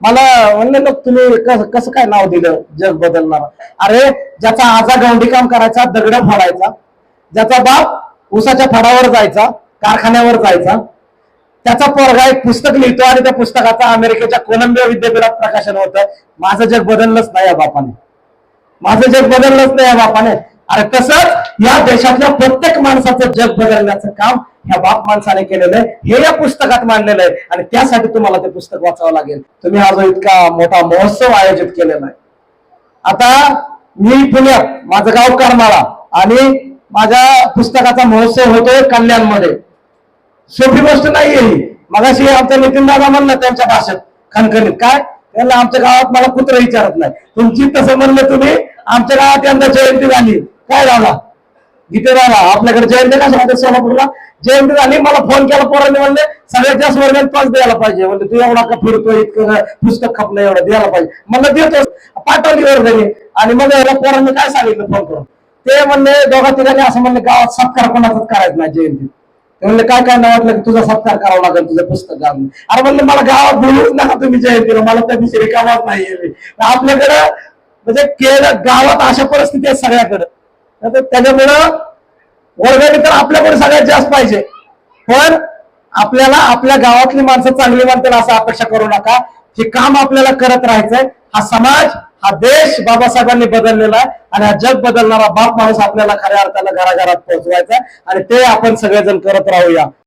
मला म्हणलं लोक तुम्ही कसं कसं काय नाव दिलं जग बदलणार? अरे ज्याचा आजा गवंडी काम करायचा दगड फोडायचा ज्याचा बाप उसाच्या फडावर जायचा कारखान्यावर जायचा त्याचा पोरगा एक पुस्तक लिहितो आणि त्या पुस्तकाचा अमेरिकेच्या कोलंबिया विद्यापीठात प्रकाशन होतं. माझं जग बदललंच नाही या बापाने. माझं जग बदललंच नाही या बापाने. अरे तसंच या देशातल्या प्रत्येक माणसाचं जग बदलण्याचं काम ह्या बाप माणसाने केलेलं आहे. हे या पुस्तकात मांडलेलं आहे. आणि त्यासाठी तुम्हाला ते पुस्तक वाचावं लागेल. तुम्ही हा जो इतका मोठा महोत्सव आयोजित केलेला आहे. आता मी पुण्यात माझं गाव करमाळा आणि माझ्या पुस्तकाचा महोत्सव होतोय कल्याणमध्ये. सोपी गोष्ट नाहीये ही. मगाशी आमच्या नितीन दादा म्हणलं त्यांच्या भाषेत खणखणीत काय? त्यांना आमच्या गावात मला कुत्र विचारत नाही. तुमची तसं म्हणलं तुम्ही आमच्या गावात यंदा जयंती झाली. काय झाला इथे राहिला आपल्याकडे जयंती ना सांगतो सोलापूरला. जयंती झाली मला फोन केला पोरांनी म्हणले सगळ्यात जास्त वर्गात पाच द्यायला पाहिजे. म्हणजे तू एवढा का फिरतोय इतकं पुस्तक खपलं एवढं द्यायला पाहिजे. म्हणलं देतो पाठवली वर्गाने आणि मग याला पोरांनी काय सांगितलं फोन करून? ते म्हणले दोघा तिघांनी असं म्हणले गावात सत्कार कोणाचाच करायचं नाही जयंती. ते म्हणले काय काय नाही वाटलं की तुझा सत्कार करावा लागेल तुझं पुस्तक घालून? अरे म्हणले मला गावात बोलूच नका तुम्ही जयंतीला मला त्या दिवशी कामात नाही आपल्याकडं म्हणजे केलं गावात अशा परिस्थिती आहे सगळ्याकडं. त्याच्यामुळं वर्गणी तर आपल्याकडे सगळ्यात जास्त पाहिजे. पण आपल्याला आपल्या गावातली माणसं चांगली मानतील असं अपेक्षा करू नका. हे काम आपल्याला करत राहायचंय. हा समाज हा देश बाबासाहेबांनी बदललेला आहे आणि हा जग बदलणारा बाप माणूस आपल्याला खऱ्या अर्थानं घराघरात पोहोचवायचा आहे आणि ते आपण सगळेजण करत राहूया.